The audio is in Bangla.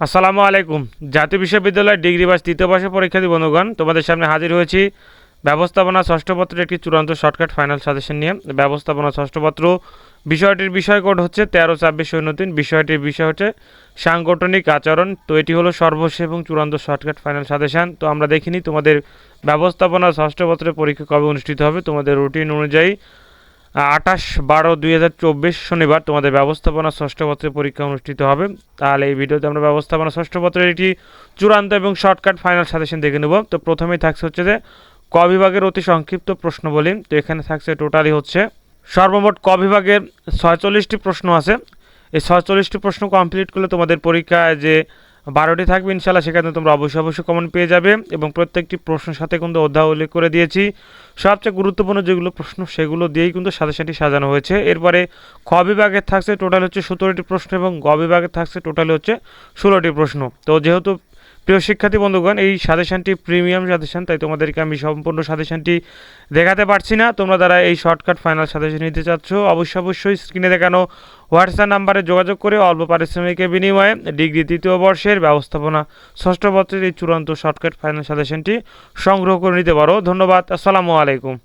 আসসালামু আলাইকুম। জাতীয় বিশ্ববিদ্যালয় ডিগ্রি বাস তৃতীয় বর্ষের পরীক্ষার্থী বন্ধুগণ, তোমাদের সামনে হাজির হয়েছি ব্যবস্থাপনা ষষ্ঠপত্রের একটি চূড়ান্ত শর্টকাট ফাইনাল সাজেশন নিয়ে। ব্যবস্থাপনা ষষ্ঠপত্র বিষয়টির বিষয় কোড হচ্ছে তেরো ছাব্বিশ শূন্য তিন। বিষয়টির বিষয় হচ্ছে সাংগঠনিক আচরণ। তো এটি হলো সর্বশেষ এবং চূড়ান্ত শর্টকাট ফাইনাল সাজেশন। তো আমরা দেখিনি তোমাদের ব্যবস্থাপনা ষষ্ঠপত্রের পরীক্ষা কবে অনুষ্ঠিত হবে। তোমাদের রুটিন অনুযায়ী আঠাশ বারো দুই শনিবার তোমাদের ব্যবস্থাপনা ষষ্ঠ পত্রের পরীক্ষা অনুষ্ঠিত হবে। তাহলে এই ভিডিওতে আমরা ব্যবস্থাপনা ষষ্ঠ পত্রের একটি চূড়ান্ত এবং শর্টকাট ফাইনাল সাজেশন দেখে নেব। তো প্রথমেই থাকছে হচ্ছে যে, ক বিভাগের অতি সংক্ষিপ্ত প্রশ্ন বলি তো এখানে থাকছে টোটালি হচ্ছে, সর্বমোট ক বিভাগের ছয়চল্লিশটি প্রশ্ন আছে। এই ছয়চল্লিশটি প্রশ্ন কমপ্লিট করলে তোমাদের পরীক্ষায় যে বারোটি থাকবে ইনশাল্লাহ সেখানে তোমরা অবশ্যই অবশ্যই কমেন্ট পেয়ে যাবে এবং প্রত্যেকটি প্রশ্নের সাথে কিন্তু অধ্যায় উল্লেখ করে দিয়েছি। সবচেয়ে গুরুত্বপূর্ণ যেগুলো প্রশ্ন, সেগুলো দিয়েই কিন্তু সাথে সাথে সাজানো হয়েছে। এরপরে খ বিভাগের থাকছে টোটাল হচ্ছে সতেরোটি প্রশ্ন এবং গ বিভাগে থাকছে টোটাল হচ্ছে ষোলোটি প্রশ্ন। তো যেহেতু প্রিয় শিক্ষার্থী বন্ধুগণ, এই সাজেশনটি প্রিমিয়াম সাজেশন, তাই তোমাদেরকে আমি সম্পূর্ণ সাজেশনটি দেখাতে পারছি না। তোমরা যারা এই শর্টকাট ফাইনাল সাজেশন নিতে চাচ্ছ, অবশ্যই অবশ্যই স্ক্রিনে দেখানো হোয়াটসঅ্যাপ নাম্বারে যোগাযোগ করে অল্প পারিশ্রমিকের বিনিময়ে ডিগ্রি তৃতীয় বর্ষের ব্যবস্থাপনা ষষ্ঠ পত্রের এই চূড়ান্ত শর্টকাট ফাইনাল সাজেশনটি সংগ্রহ করে নিতে পারো। ধন্যবাদ, আসসালামু আলাইকুম।